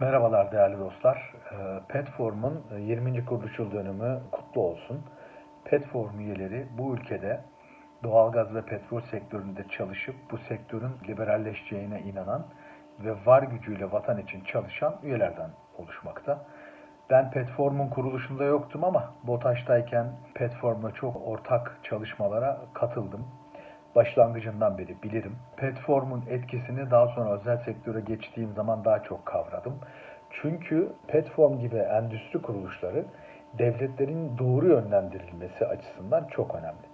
Merhabalar değerli dostlar. Ee, Petform'un 20. kuruluş yıl dönümü kutlu olsun. Petform üyeleri bu ülkede doğalgaz ve petrol sektöründe çalışıp bu sektörün liberalleşeceğine inanan ve var gücüyle vatan için çalışan üyelerden oluşmakta. Ben Petform'un kuruluşunda yoktum ama BOTAŞ'tayken Petform'la çok ortak çalışmalara katıldım başlangıcından beri bilirim. Petform'un etkisini daha sonra özel sektöre geçtiğim zaman daha çok kavradım. Çünkü Petform gibi endüstri kuruluşları devletlerin doğru yönlendirilmesi açısından çok önemli.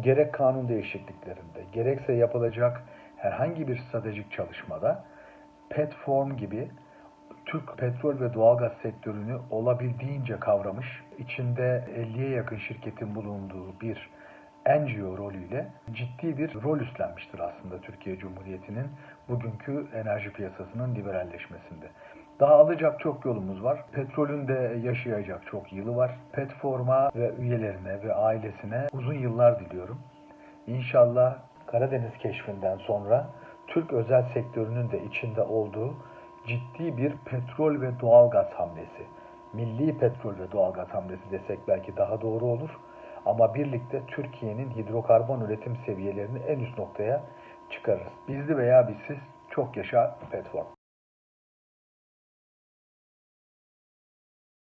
Gerek kanun değişikliklerinde, gerekse yapılacak herhangi bir stratejik çalışmada Petform gibi Türk petrol ve doğalgaz sektörünü olabildiğince kavramış, içinde 50'ye yakın şirketin bulunduğu bir NGO rolüyle ciddi bir rol üstlenmiştir aslında Türkiye Cumhuriyeti'nin bugünkü enerji piyasasının liberalleşmesinde. Daha alacak çok yolumuz var. Petrolün de yaşayacak çok yılı var. Petform'a ve üyelerine ve ailesine uzun yıllar diliyorum. İnşallah Karadeniz keşfinden sonra Türk özel sektörünün de içinde olduğu ciddi bir petrol ve doğalgaz hamlesi, milli petrol ve doğalgaz hamlesi desek belki daha doğru olur. Ama birlikte Türkiye'nin hidrokarbon üretim seviyelerini en üst noktaya çıkarırız. Bizli veya bizsiz çok yaşa Petform.